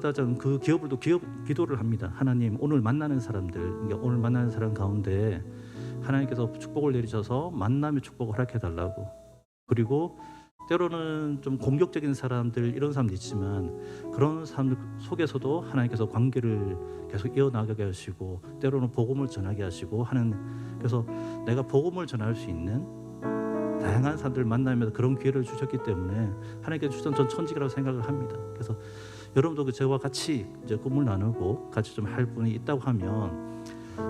저는 그 기업을도 기업 기도를 합니다. 하나님 오늘 만나는 사람들, 그러니까 오늘 만나는 사람 가운데 하나님께서 축복을 내리셔서 만남의 축복을 허락해 달라고. 그리고 때로는 좀 공격적인 사람들 이런 사람도 있지만 그런 사람들 속에서도 하나님께서 관계를 계속 이어나가게 하시고 때로는 복음을 전하게 하시고 하는 그래서 내가 복음을 전할 수 있는 다양한 사람들 만나면서 그런 기회를 주셨기 때문에 하나님께서 주신 전 천직이라고 생각을 합니다. 그래서 여러분도 그 저와 같이 이제 꿈을 나누고 같이 좀 할 분이 있다고 하면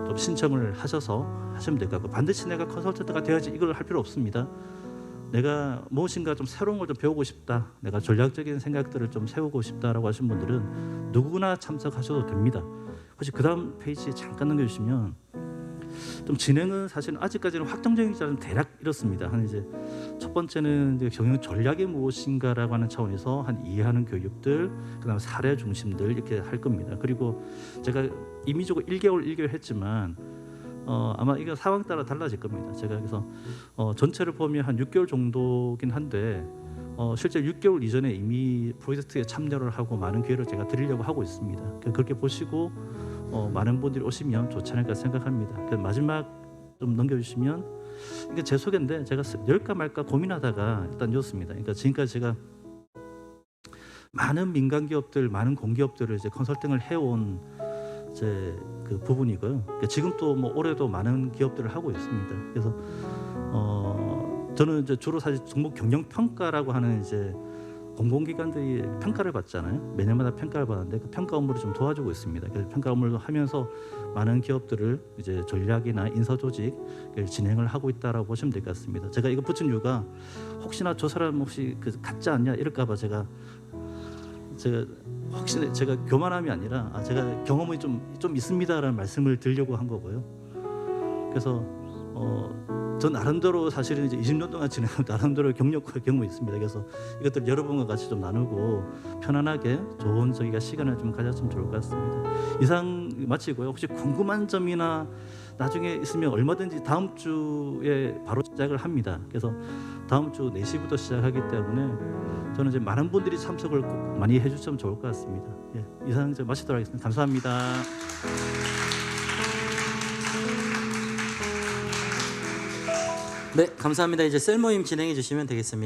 좀 신청을 하셔서 하시면 될 것 같고 반드시 내가 컨설턴트가 되어야지 이걸 할 필요 없습니다. 내가 무엇인가 좀 새로운 걸 좀 배우고 싶다. 내가 전략적인 생각들을 좀 세우고 싶다라고 하신 분들은 누구나 참석하셔도 됩니다. 혹시 그 다음 페이지 잠깐 넘겨주시면 좀 진행은 사실 아직까지는 확정적이지 않은 대략 이렇습니다. 한 이제 첫 번째는 이제 경영 전략이 무엇인가라고 하는 차원에서 한 이해하는 교육들, 그다음 사례 중심들 이렇게 할 겁니다. 그리고 제가 임의적으로 1개월 1개월 했지만 어, 아마 이거 상황 따라 달라질 겁니다. 제가 그래서 어, 전체를 보면 한 6개월 정도긴 한데 어, 실제 6개월 이전에 이미 프로젝트에 참여를 하고 많은 기회를 제가 드리려고 하고 있습니다. 그러니까 그렇게 보시고 어, 많은 분들이 오시면 좋지 않을까 생각합니다. 그 마지막 좀 넘겨주시면 이게 제 소개인데 제가 쓰- 열까 말까 고민하다가 일단 였습니다. 그러니까 지금까지 제가 많은 민간 기업들, 많은 공기업들을 이제 컨설팅을 해온 이제 그 부분이고요. 그러니까 지금 또 뭐 올해도 많은 기업들을 하고 있습니다. 그래서 어 저는 이제 주로 사실 종목 경영 평가라고 하는 이제 공공기관들이 평가를 받잖아요. 매년마다 평가를 받는데 그 평가 업무를 좀 도와주고 있습니다. 그래서 평가 업무를 하면서 많은 기업들을 이제 전략이나 인사 조직을 진행을 하고 있다라고 보시면 될 것 같습니다. 제가 이거 붙인 이유가 혹시나 저 사람 혹시 그 같지 않냐 이럴까봐 제가 제가 혹시 제가 교만함이 아니라 아, 제가 경험이 좀 좀 있습니다라는 말씀을 드리려고 한 거고요. 그래서 어, 전 나름대로 사실은 이제 20년 동안 진행한 나름대로 경력과 경험이 있습니다. 그래서 이것들 여러분과 같이 좀 나누고 편안하게 좋은 저희가 시간을 좀 가졌으면 좋을 것 같습니다. 이상 마치고요. 혹시 궁금한 점이나 나중에 있으면 얼마든지 다음 주에 바로 시작을 합니다. 그래서 다음 주 4시부터 시작하기 때문에 저는 이제 많은 분들이 참석을 꼭 많이 해주시면 좋을 것 같습니다. 예, 이상 마치도록 하겠습니다. 감사합니다. 네, 감사합니다. 이제 셀 모임 진행해 주시면 되겠습니다.